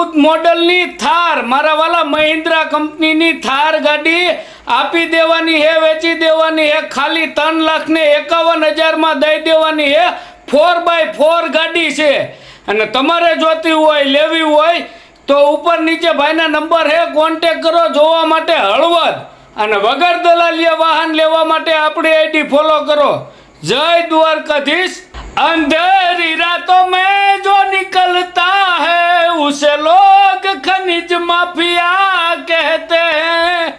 ચૌદ મોડલની થાર, મારા વાલા મહિન્દ્રા કંપનીની થાર ગાડી આપી દેવાની હે, વેચી દેવાની હે, ખાલી ત્રણ લાખને એકાવન હજારમાં દઈ દેવાની હે ફોર બાય ફોર ગાડી છે. અને તમારે જોતી હોય, લેવી હોય, તો ઉપર નીચે ભાઈના નંબર હે કોન્ટેક કરો જોવા માટે હળવદ. અને વગર દલાલીય વાહન લેવા માટે આપણી આઈડી ફોલો કરો. જય દ્વારકાધીશ. અંધેરી રાતો મેં જો નીકળતા હે उसे लोग खनिज माफिया कहते हैं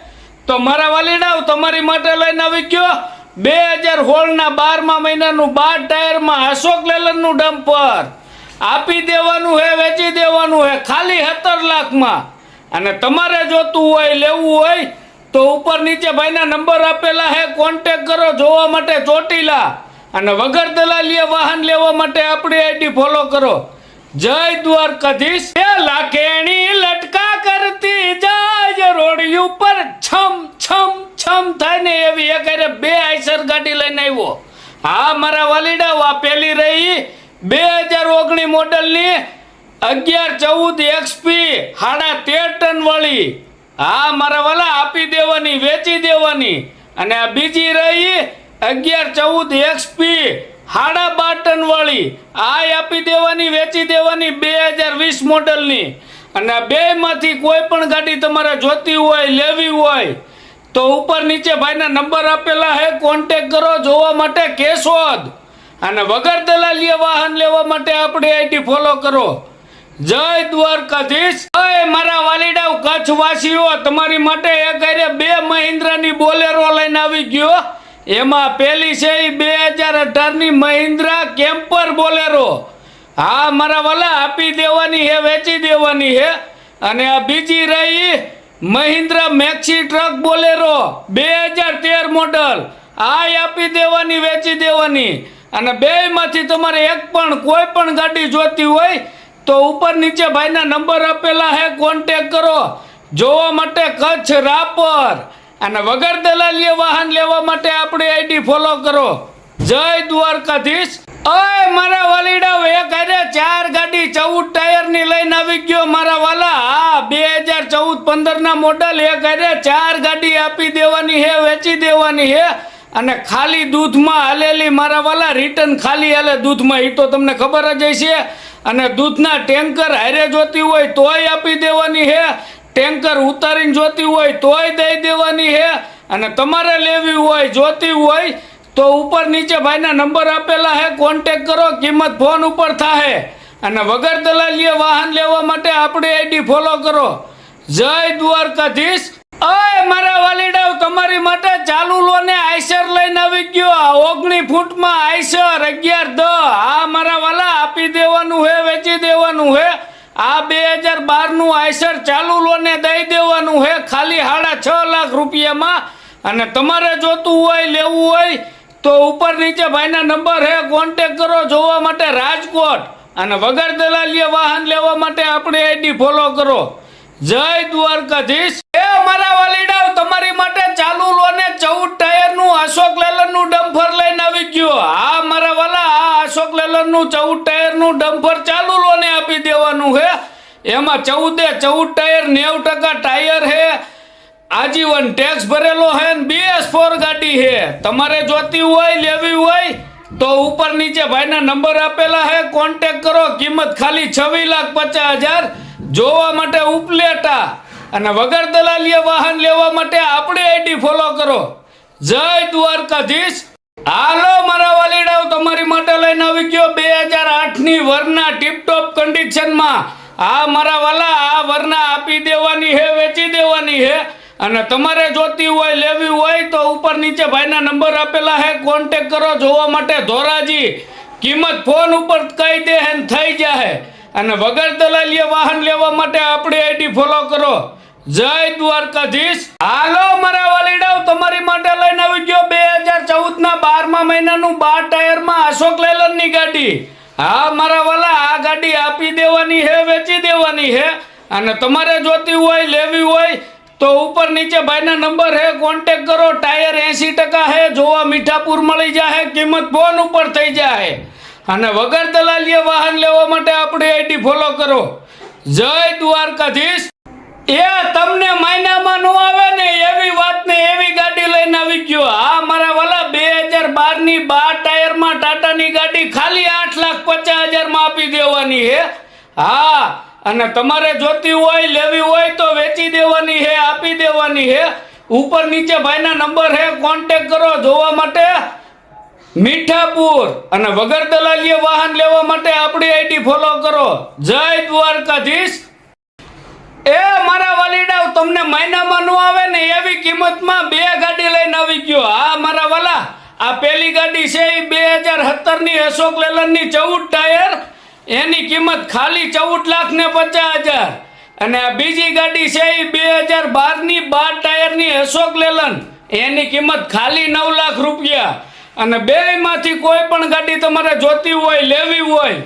તો મારા વાલીડાઓ તમારી માટે લઈને આવી ગયો બે હજાર સોળના બારમા મહિનાનું બાર ટાયરમાં અશોક લેલનનું ડમ્પર આપી દેવાનું હે વેચી દેવાનું હે ખાલી સત્તર લાખમાં અને તમારે જોતું હોય લેવું હોય તો ઉપર નીચે ભાઈના નંબર આપેલા હે કોન્ટેક કરો જોવા માટે ચોટીલા અને વગર દલાલીએ વાહન લેવા માટે આપણી આઈડી ફોલો કરો જય દ્વારકાધીશ. એ લાખેણી લટકા કરતી જાય, રોડી ઉપર છમ છમ છમ થાય ને એવી એક હારે બે આઈસર ગાડી લઈને આવ્યો. હા, મારા વાલીડા વાપેલી પેલી રહી બે હજાર ઓગણી મોડલની અગિયાર ચૌદ એક્સપી સાડા તેર ટન વાળી. હા, મારા વાલા, આપી દેવાની, વેચી દેવાની. અને આ બીજી રહી અગિયાર ચૌદ એક્સપી સાડા બાટન વાળી, આય આપી દેવાની, વેચી દેવાની બે હજાર વીસ મોડલની. અને બે બેમાંથી કોઈ પણ ગાડી તમારે જોતી હોય, લેવી હોય, તો ઉપર નીચે ભાઈના નંબર આપેલા હે કોન્ટેક કરો, જોવા માટે કેશોદ અને વગર દલાલીએ વાહન લેવા માટે આપણી આઈડી ફોલો કરો. જય દ્વારકાધીશ. અય મારા વાલીડાઓ કચ્છ વાસીઓ તમારી માટે એક બે મહિન્દ્રાની બોલેરો લઈને આવી ગયો. એમાં પેલી છે એ બે હજાર અઢારની મહિન્દ્રા કેમ્પર બોલેરો. હા મારા વાલા આપી દેવાની હે, વેચી દેવાની હે. અને આ બીજી રહી મહિન્દ્રા મેક્સી ટ્રક બોલેરો, બે હજાર તેર મોડલ. આ આપી દેવાની, વેચી દેવાની. અને બેયમાંથી તમારે એક પણ, કોઈ પણ ગાડી જોતી હોય તો ઉપર નીચે ભાઈના નંબર આપેલા હે કોન્ટેક કરો. જોવા માટે કચ્છ રાપર. અને વગર દલાલીએ વાહન લેવા માટે આપણી આઈડી ફોલો કરો. જય દ્વારકાધીશ. અય, મારા વાલીડાઓ એક હારે ચાર ગાડી ચૌદ ટાયરની લઈને આવી ગયો મારા વાલા. હા, બે હજાર ચૌદ પંદરના મોડલ એક હારે ચાર ગાડી આપી દેવાની હે, વેચી દેવાની હે. અને ખાલી દૂધમાં હાલેલી મારા વાલા રિટર્ન ખાલી હાલે દૂધમાં. એ તો તમને ખબર જ હશે. અને દૂધના ટેન્કર હારે જોતી હોય તોય આપી દેવાની હે. ટેન્કર ઉતારીને જોતી હોય તોય દઈ દેવાની હે. અને તમારે લેવી હોય, જોતી હોય, તો ઉપર નીચે ભાઈના નંબર આપેલા હે. કોન્ટેક કરો, કિંમત ફોન ઉપર થાહે. અને વગર દલાલીએ વાહન લેવા માટે આપણી આઈડી ફોલો કરો. જય દ્વારકાધીશ. અય, મારા વાલીડાઓ તમારી માટે ચાલુ લોને આઈસર લઈને આવી ગયો. આ ઓગણી ફૂટમાં આઈસર, અગિયાર દ આ મારા વાલા આપી દેવાનું હે, વેચી દેવાનું હે. આ બે હજાર બારનું આયસર ચાલુ લોને દઈ દેવાનું હે ખાલી સાડા છ લાખ રૂપિયામાં. અને તમારે જોતું હોય, લેવું હોય, તો ઉપર નીચે ભાઈના નંબર હે કોન્ટેક કરો જોવા માટે રાજકોટ. અને વગર દલાલીએ વાહન લેવા માટે આપણે આઈડી ફોલો કરો. જય દ્વારકાધીશ. એ મારા વાલીડાઓ તમારી માટે ચાલુ લોને ચૌદ ટાયરનું અશોક લેલનનું ડમ્ફર લઈને આવી ગયો. આ મારા અશોક લેલનનું ચૌદ ટાયરનું ડમ્પર ચાલુ લોને આપી દેવાનું હે. એમાં ચૌદે ચૌદ ટાયર, નેવ ટકા ટાયર હે. આજીવન ટેક્સ ભરેલો હે ને બીએસ ફોર ગાડી હે. તમારે જોતી હોય, લેવી હોય, તો ઉપર નીચે ભાઈના નંબર આપેલા હે. કોન્ટેક કરો, કિંમત ખાલી છવ્વીસ લાખ પચાસ હજાર. જોવા માટે ઉપલેટા. અને વગર દલાલીએ વાહન લેવા માટે આપણી આઈડી ફોલો કરો. જય દ્વારકાધીશ. હાલો, મારા વાલીડાઓ, તમારી માટે લઈને આવી ગયો બે હજાર આઠની વરના ટીપટોપ કન્ડિશનમાં આ મારા વાલા, આ વરના આપી દેવાની હે, વેચી દેવાની હે. અને તમારે જોતી હોય, લેવી હોય, તો ઉપર નીચે ભાઈના નંબર આપેલા હે. કોન્ટેક કરો જોવા માટે ધોરાજી. કિંમત ફોન ઉપર કહી દે હે થઈ જાય અને વગર દલાલીએ વાહન લેવા માટે આપણી આઈડી ફોલો કરો. જય દ્વારકાધીશ. હાલો, મારા વાલીડાઓ તમારી માટે લઈને આવી ગયો બે હજાર ચૌદ ના બારમા મહિનાનું બાર ટાયરમાં અશોક લેલનની ગાડી. હા, મારા વાલા, આ ગાડી આપી દેવાની હે, વેચી દેવાની હે. અને તમારે જોતી હોય, લેવી હોય, તો ઉપર નીચે ભાઈના નંબર હે કોન્ટેક કરો. ટાયર એસી ટકા હે, જોવા મીઠાપુર મળી જાય કિંમત ફોન ઉપર થઈ જાય અને વગર દલાલીએ વાહન લેવા માટે આપણી આઈડી ફોલો કરો. જય દ્વારકાધીશ. એ તમને મહિનામાં નો આવે ને એવી વાત ને એવી ગાડી લઈને આવી ગયો. આ મારા વાલા બે હજાર બારની બાર ટાયરમાં ટાટાની ગાડી ખાલી આઠ લાખ પચાસ હજારમાં આપી દેવાની હે. હા, અને તમારે જોતી હોય, લેવી હોય તો વેચી દેવાની હે, આપી દેવાની હે. ઉપર નીચે ભાઈના નંબર હે કોન્ટેક કરો જોવા માટે. મીઠાપુર અને વગર દલાલીએ વાહન લેવા માટે આપણી આઈડી ફોલો કરો. જય દ્વારકાધીશ. એ મારા વાલીડાઓ તમને મહિનામાં નો આવે ને એવી કિંમતમાં બે ગાડી લઈને આવી ગયો. હા, મારા વાલા, આ પેલી ગાડી છે એ બે હજાર સત્તરની અશોક લેલનની ચૌદ ટાયર. એની કિંમત ખાલી ચૌદ લાખ ને પચાસ હજાર. અને આ બીજી ગાડી છે એ બે હજાર બારની બાર ટાયરની અશોક લેલન. એની કિંમત ખાલી નવ લાખ રૂપિયા. અને બેમાંથી કોઈ પણ ગાડી તમારે જોતી હોય, લેવી હોય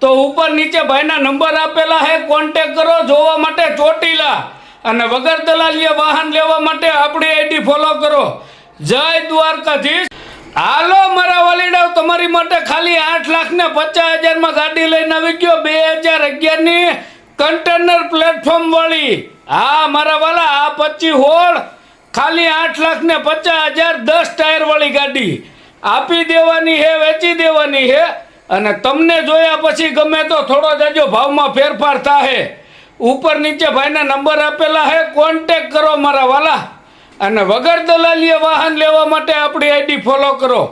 તો ઉપર નીચે ભાઈના નંબર આપેલા છે કોન્ટેક કરો, જોવા માટે ચોટીલા. અને વગર દલાલીએ વાહન લેવા માટે આપણી આઈડી ફોલો કરો. જય દ્વારકાધીશ. હાલો, મારા વાલીડાઓ તમારી માટે ખાલી આઠ લાખ ને પચાસ હજારમાં ગાડી લઈને આવી ગયો, બે હજાર અગિયારની કન્ટેનર પ્લેટફોર્મ વાળી. હા, મારા વાલા, આ પચી હોળ. ખાલી આઠ લાખ ને પચાસ હજાર દસ ટાયર વાળી ગાડી. આપી દેવાની હે, વેચી દેવાની હે. અને તમને જોયા પછી ગમે તો થોડો જાજો ભાવમાં ફેરફાર થાય ઉપર નીચે ભાઈના નંબર આપેલા હે કોન્ટેક કરો મારા વાલા. અને વગર દલાલીએ વાહન લેવા માટે આપણી આઈડી ફોલો કરો.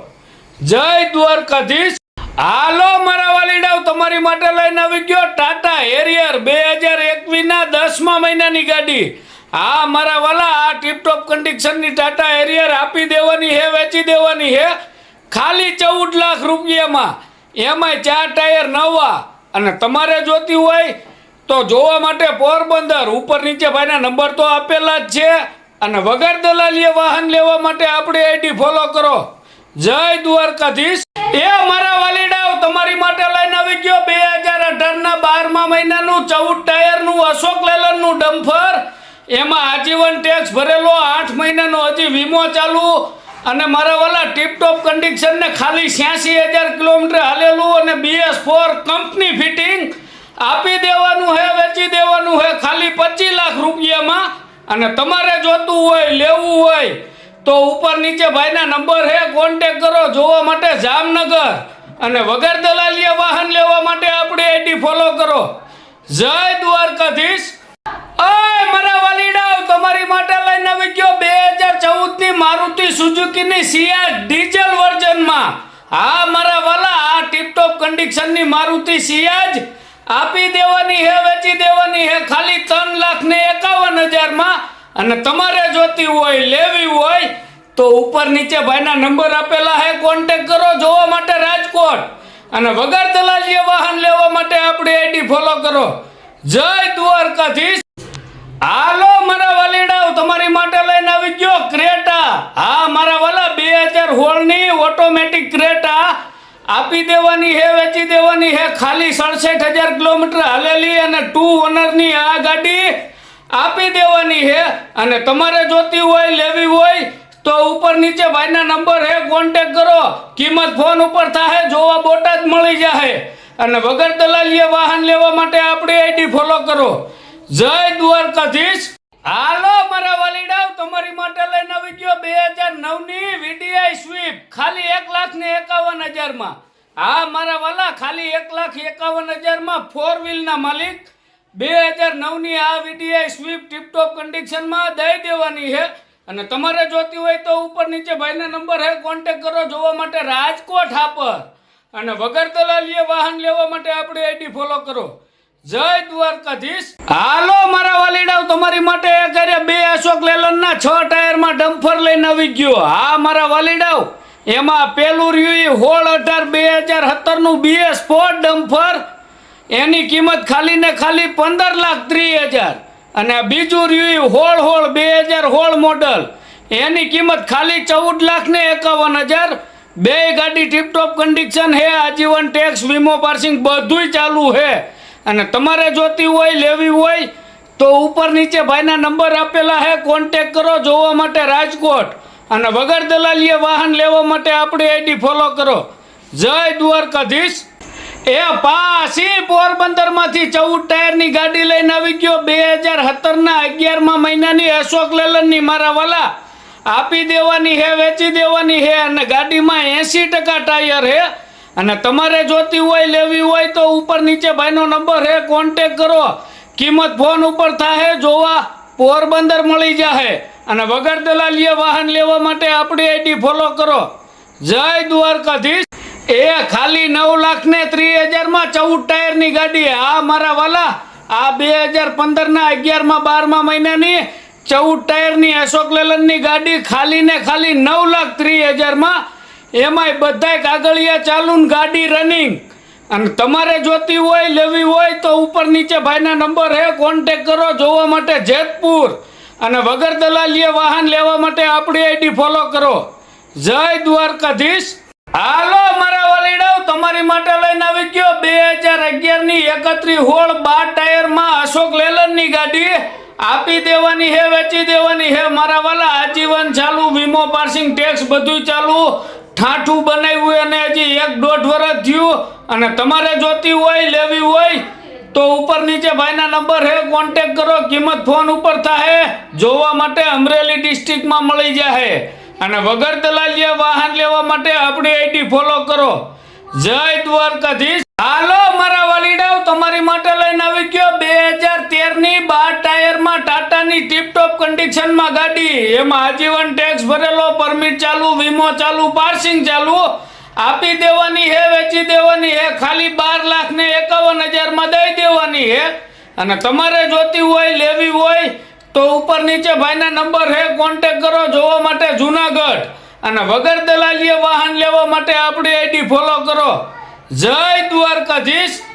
જય દ્વારકાધીશ. હાલો મારા વાલીડાઓ તમારી માટે લઈને આવી ગયો ટાટા હેરિયર બે હજાર એકવીસના દસમા મહિનાની ગાડી. હા, મારા વાલા, આ ટીપટોપ કન્ડિશનની ટાટા હેરિયર આપી દેવાની હે, વેચી દેવાની હે. ખાલી ચૌદ લાખ રૂપિયામાં. એમાંય ચાર ટાયર નવા અને તમારે જોતી હોય તો જોવા માટે પોરબંદર ઉપર નીચે ભાઈના નંબર તો આપેલા જ છે. અને વગર દલાલીએ વાહન લેવા માટે આપણી આઈડી ફોલો કરો. જય દ્વારકાધીશ. એ મારા વાલીડાઓ તમારી માટે લઈને આવી ગયો બે હજાર અઢારના બારમા મહિનાનું ચૌદ ટાયરનું અશોક લેલનનું ડમ્ફર. એમાં આજીવન ટેક્સ ભરેલો આઠ મહિનાનો હજી વીમો ચાલુ. અને મારા વાલા ટીપટોપ કન્ડિશનને ખાલી છ્યાસી હજાર કિલોમીટર હાલેલું અને બીએસ ફોર કંપની ફિટિંગ આપી દેવાનું હે, વેચી દેવાનું હે, ખાલી પચીસ લાખ રૂપિયામાં. અને તમારે જોતું હોય, લેવું હોય, તો ઉપર નીચે ભાઈના નંબર હે કોન્ટેક કરો જોવા માટે જામનગર. અને વગર દલાલીએ વાહન લેવા માટે આપણી આઈડી ફોલો કરો. જય દ્વારકાધીશ. તમારી માટે લઈને આવી ગયો બે હજાર ચૌદની મારુતિ સુઝુકી ની સિયાર ડીઝલ હા, મારા વાલા, આ ટીપટોપ કન્ડિશનની મારુતિ સિયાજ આપી દેવાની હે, વેચી દેવાની હે, ખાલી ત્રણ લાખ ને એકાવન હજારમાં. અને તમારે જોતી હોય, લેવી હોય, તો ઉપર નીચે ભાઈના નંબર આપેલા હે કોન્ટેક કરો, જોવા માટે રાજકોટ. અને વગર દલાલીએ વાહન લેવા માટે આપણી આઈડી ફોલો કરો. જય દ્વારકાધીશ. હાલો, મારા વાલીડાઓ, તમારી માટે લઈને આવી ગયો ક્રેટા. હા, મારા વાલા, બે હજાર હોળની ઓટોમેટિક ક્રેટા. આપી દેવાની હે, વેચી દેવાની હે, ખાલી સડસઠ હજાર કિલોમીટર હાલેલી અને ટુ ઓનરની આ ગાડી આપી દેવાની હે. અને તમારે જોતી હોય, લેવી હોય, તો ઉપર નીચે ભાઈના નંબર હે કોન્ટેક કરો. કિંમત ફોન ઉપર થાય જોવા બોટા જ મળી જાય અને વગર દલાલીએ વાહન લેવા માટે આપણી આઈડી ફોલો કરો. જય દ્વારકાધીશ. હાલો મારા વાલીડાઓ તમારી માટે લઈને આવી ગયો બે હજાર નવની વીડીઆઈ સ્વીપ. ખાલી એક લાખ ને એકાવન હજારમાં. હા, મારા વાલા, ખાલી એક લાખ એકાવન હજારમાં ફોર વ્હીલના માલિક. બે હજાર નવની આ વીડીઆઈ સ્વીપ ટીપટોપ કન્ડિશનમાં દઈ દેવાની છે. અને તમારે જોતી હોય તો ઉપર નીચે ભાઈના નંબર હે કોન્ટેક કરો જોવા માટે રાજકોટ હાપર. અને વગર દલાલીએ વાહન લેવા માટે આપણી આઈડી ફોલો કરો. જય દ્વારકાધીશ. હાલો, મારા વાલીડાવ તમારી માટે હારે બે અશોક લેલનના છ ટાયરમાં ડમ્ફર લઈને આવી ગયો. હા, મારા વાલીડાવ એમાં પેલું રહ્યું હોળ અઢાર બે હજાર સત્તરનું બીએસ સ્પોર્ટ ડમ્ફર. એની કિંમત ખાલી ને ખાલી પંદર લાખ ત્રીસ હજાર. અને બીજું રહ્યું હોળ હોળ બે હજાર હોળ મોડલ. એની કિંમત ખાલી ચૌદ લાખ ને એકાવન હજાર. બે ગાડી ટીપટોપ કન્ડિશન હે, આજીવન ટેક્સ વીમો પાર્સિંગ બધુંય ચાલુ હે. અને તમારે જોતી હોય, લેવી હોય, તો ઉપર નીચે ભાઈના નંબર આપેલા હે કોન્ટેક કરો જોવા માટે રાજકોટ. અને વગર દલાલીએ વાહન લેવા માટે આપણી આઈડી ફોલો કરો. જય દ્વારકાધીશ. એ પાછી પોરબંદરમાંથી ચૌદ ટાયરની ગાડી લઈને આવી ગયો બે હજાર સત્તરના અગિયારમાં મહિનાની અશોક લેલનની મારા વાલા. આપી દેવાની હે, વેચી દેવાની હે અને ગાડીમાં એંસી ટકા ટાયર હે. અને તમારે જોતી હોય, લેવી હોય તો ઉપર નીચે ભાઈનો નંબર હે કોન્ટેક કરો. કિંમત ફોન ઉપર થાહે, જોવા પોરબંદર મળી જાહે. અને વગર દલાલીએ વાહન લેવા માટે આપણી આઈડી ફોલો કરો. જય દ્વારકાધીશ. એ ખાલી નવ લાખ ને ત્રીસ હજારમાં ચૌદ ટાયરની ગાડી આ મારા વાલા, આ બે હજાર પંદરના અગિયારમાં બારમા મહિનાની ચૌદ ટાયરની અશોક લેલનની ગાડી ખાલી ને ખાલી નવ લાખ ત્રીસ હજારમાં એમાંય બધાય કાગળિયા ચાલુ ને ગાડી રનિંગ અને તમારે જોતી હોય, લેવી હોય તો ઉપર નીચે ભાઈના નંબર હે કોન્ટેક કરો જોવા માટે જેતપુર. અને વગર દલાલીએ વાહન લેવા માટે આપણી આઈડી ફોલો કરો. જય દ્વારકાધીશ. હાલો, મારા વાલીડાઓ તમારી માટે લઈને આવી ગયો બે હજાર અગિયારની એકત્રીસ હોળ બાર ટાયરમાં અશોક લેલનની ગાડી. આપી દેવાની હે, વેચી દેવાની હે, મારા વાલા આજીવન ચાલુ, વીમો, પાર્સિંગ ટેક્સ બધું ચાલુ. ઠાઠું બનાવ્યું અને હજી એક દોઢ વર્ષ થયું અને તમારે જોતી હોય, લેવી હોય, તો ઉપર નીચે ભાઈના નંબર હે કોન્ટેક કરો, કિંમત ફોન ઉપર થાય જોવા માટે અમરેલી ડિસ્ટ્રિક્ટમાં મળી જાય અને વગર દલાલીએ વાહન લેવા માટે આપણી આઈડી ફોલો કરો. જય દ્વારકાધીશ. હાલો, મારા વાલીડાઓ, તમારી માટે લઈને આવી ગયો બે હજાર તેરની બાર ટાયરમાં ટાટાની ટીપટોપ કન્ડિશનમાં ગાડી, એમાં આજીવન ટેક્સ ભરેલો પરમિટ ચાલુ, વીમો ચાલુ, પાર્સિંગ ચાલુ. આપી દેવાની હે, વેચી દેવાની હે, ખાલી બાર લાખ ને એકાવન હજારમાં દઈ દેવાની હે. અને તમારે જોતી હોય, લેવી હોય, તો ઉપર નીચે ભાઈના નંબર હે કોન્ટેક કરો, જોવા માટે જુનાગઢ. અને વગર દલાલીએ વાહન લેવા માટે આપણી આઈડી ફોલો કરો. જય દ્વારકાધીશ.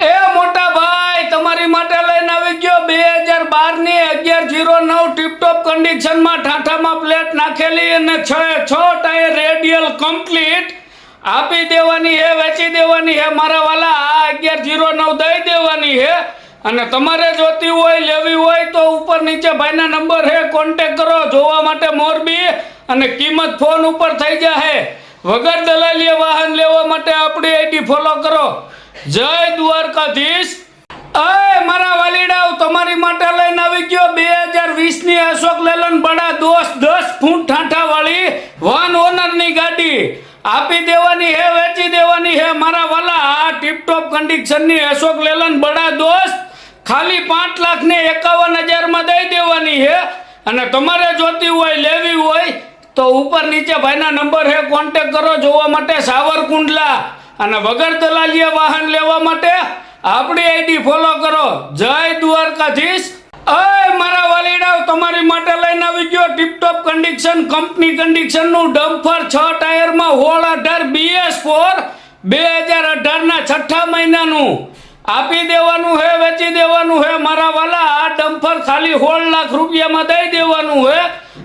એ મોટા ભાઈ, તમારી માટે લઈને આવી ગયો બે હજાર બારની અગિયાર જીરો નવ ટીપટોપ કન્ડિશનમાં ઠાઠામાં પ્લેટ નાખેલી અને છ છ ટાયર રેડિયલ કમ્પ્લીટ આપી દેવાની હે, વેચી દેવાની હે, મારા વાલા, આ અગિયાર જીરો નવ દઈ દેવાની હે. અને તમારે જોતી હોય, લેવી હોય, તો ઉપર નીચે ભાઈના નંબર હે કોન્ટેક કરો, જોવા માટે મોરબી. અને કિંમત ફોન ઉપર થઈ જાહે. વગર દલાલીએ વાહન લેવા માટે આપણી આઈડી ફોલો કરો. જય દ્વારકાધીશ. અય, મારા વાલીડાઓ, તમારી માટે લઈને આવી ગયો બે હજાર વીસની અશોક લેલન બડા દોસ્ત દસ ફૂટ ઠાઠા વાળી વન ઓનરની ગાડી. આપી દેવાની હે, વેચી દેવાની હે, મારા વાલા, આ ટીપટોપ કન્ડિશનની અશોક લેલન બડા દોસ્ત ખાલી પાંચ લાખ ને એકાવન હજારમાં દઈ દેવાની હે. અને તમારે જોતી હોય, લેવી હોય, તો ઉપર નીચે ભાઈના નંબર હે કોન્ટેક કરો, જોવા માટે સાવરકુંડલા. અને વગર દલાલીએ વાહન લેવા માટે આપણી આઈડી ફોલો કરો. જય દ્વારકાધીશ. અય, મારા વાલીડાઓ તમારી માટે લઈને આવી ગયો ટીપટોપ કન્ડિશન કંપની કન્ડિશનનું ડમ્ફર છ ટાયરમાં હોળ અઢાર બીએસ ફોર બે હજાર અઢારના છઠ્ઠા મહિનાનું. આપી દેવાનું હે, વેચી દેવાનું હે, મારા વાલા, આ ડમ્ફર ખાલી હોળ લાખ રૂપિયામાં દઈ દેવાનું હે.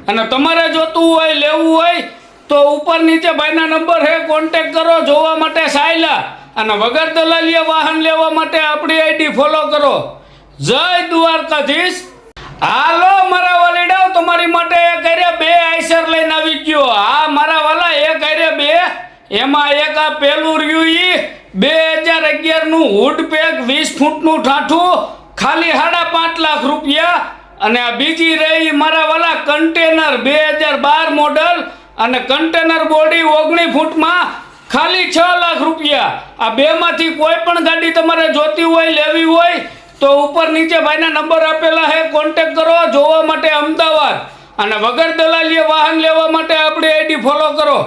અને તમારે જોતું હોય, લેવું હોય તો ઉપર નીચે ભાઈના નંબર હે કોન્ટેક કરો, જોવા માટે સાયલા. અને વગર દલાલીએ વાહન લેવા માટે આપણી આઈડી ફોલો કરો. જય દ્વારકાધીશ. હાલો, મારા વાલીડાઓ, તમારી માટે એક હારે બે આઈસર લઈને આવી ગયો. આ મારા વાલા, એક હારે બે. એમાં એક આ પેલું રહ્યું ઈ, બે હજાર અગિયારનું હુડ પેક વીસ ફૂટનું ઠાઠું, ખાલી સાડા પાંચ લાખ રૂપિયા. અને આ બીજી રહી મારા વાલા કન્ટેનર બે હજાર બાર મોડલ અને કન્ટેનર બોડી ઓગણી ફૂટમાં ખાલી છ લાખ રૂપિયા. આ બેમાંથી કોઈ પણ ગાડી તમારે જોતી હોય, લેવી હોય, તો ઉપર નીચે ભાઈના નંબર આપેલા છે કોન્ટેક કરો, જોવા માટે અમદાવાદ. અને વગર દલાલીએ વાહન લેવા માટે આપણી આઈડી ફોલો કરો.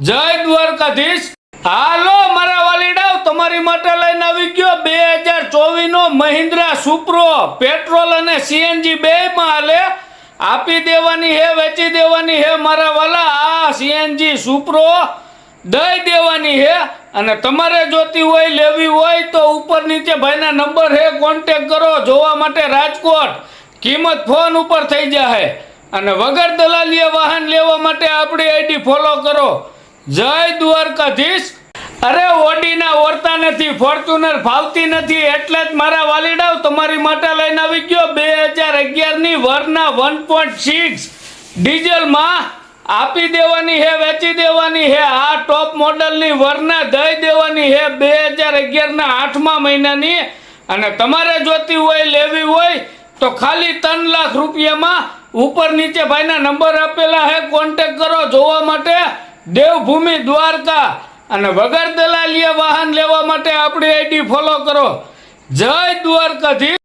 જય દ્વારકાધીશ. હાલો, મારા વાલીડાઓ, તમારી માટે લઈને આવી ગયો બે હજાર ચોવીસનો મહિન્દ્રા સુપ્રો. પેટ્રોલ અને સીએનજી બેમાં હાલે. આપી દેવાની હે, વેચી દેવાની હે, મારા વાલા, આ સીએનજી સુપ્રો દઈ દેવાની હે. અને તમારે જોતી હોય, લેવી હોય, તો ઉપર નીચે ભાઈના નંબર હે કોન્ટેક કરો, જોવા માટે રાજકોટ. કિંમત ફોન ઉપર થઈ જાય અને વગર દલાલીએ વાહન લેવા માટે આપણી આઈડી ફોલો કરો. જય દ્વારકાધીશ. અરે, ઓડીના ઓરતા નથી, ફોર્ચ્યુનર ફાવતી નથી, એટલે જ મારા વાલીડાઓ તમારી માટે લઈને આવી ગયો. અગિયારની વન પોઈન્ટ સિક્સ ડીઝલમાં આપી દેવાની હે, વેચી દેવાની હે. આ ટોપ મોડલની વરના દઈ દેવાની હે બે હજાર અગિયારના આઠમા મહિનાની. અને તમારે જોતી હોય, લેવી હોય, તો ખાલી ત્રણ લાખ રૂપિયામાં ઉપર નીચે ભાઈના નંબર આપેલા હે. કોન્ટેક કરો જોવા માટે. દેવભૂમિ દ્વારકા. અને વગર દલાલીએ વાહન લેવા માટે આપણી આઈડી ફોલો કરો. જય દ્વારકાથી